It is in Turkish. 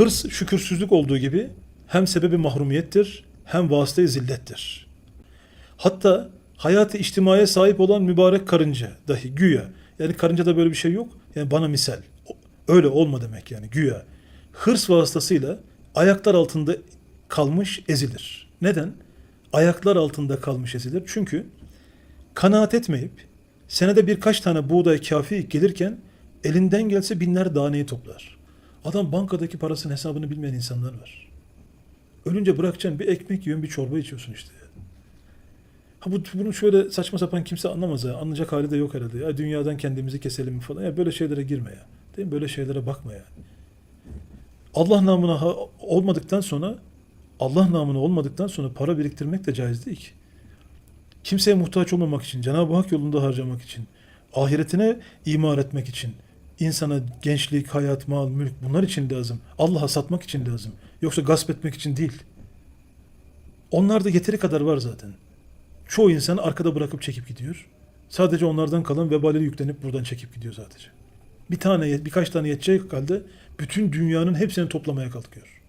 Hırs şükürsüzlük olduğu gibi hem sebebi mahrumiyettir hem vasıta zillettir. Hatta hayatı içtimaya sahip olan mübarek karınca dahi güya. Yani karıncada böyle bir şey yok. Yani bana misal. Öyle olma demek yani güya. Hırs vasıtasıyla ayaklar altında kalmış ezilir. Neden? Ayaklar altında kalmış ezilir. Çünkü kanaat etmeyip senede birkaç tane buğday kafi gelirken elinden gelse binler daneyi toplar. Adam bankadaki parasının hesabını bilmeyen insanlar var. Ölünce bırakacaksın bir ekmek yiyorsun bir çorba içiyorsun işte. Ha bu bunu şöyle saçma sapan kimse anlamaz ya. Anlayacak hali de yok herhalde. Ya dünyadan kendimizi keselim falan. Ya böyle şeylere girme ya. Değil mi? Böyle şeylere bakma ya. Allah namına ha- olmadıktan sonra Allah namına olmadıktan sonra para biriktirmek de caiz değil ki. Kimseye muhtaç olmamak için, Cenab-ı Hak yolunda harcamak için, ahiretine imar etmek için, insana gençlik, hayat, mal, mülk bunlar için lazım. Allah'a satmak için lazım. Yoksa gasp etmek için değil. Onlar da yeteri kadar var zaten. Çoğu insan arkada bırakıp çekip gidiyor. Sadece onlardan kalan vebali yüklenip buradan çekip gidiyor sadece. Bir tane, birkaç tane yetecek halde bütün dünyanın hepsini toplamaya kalkıyor.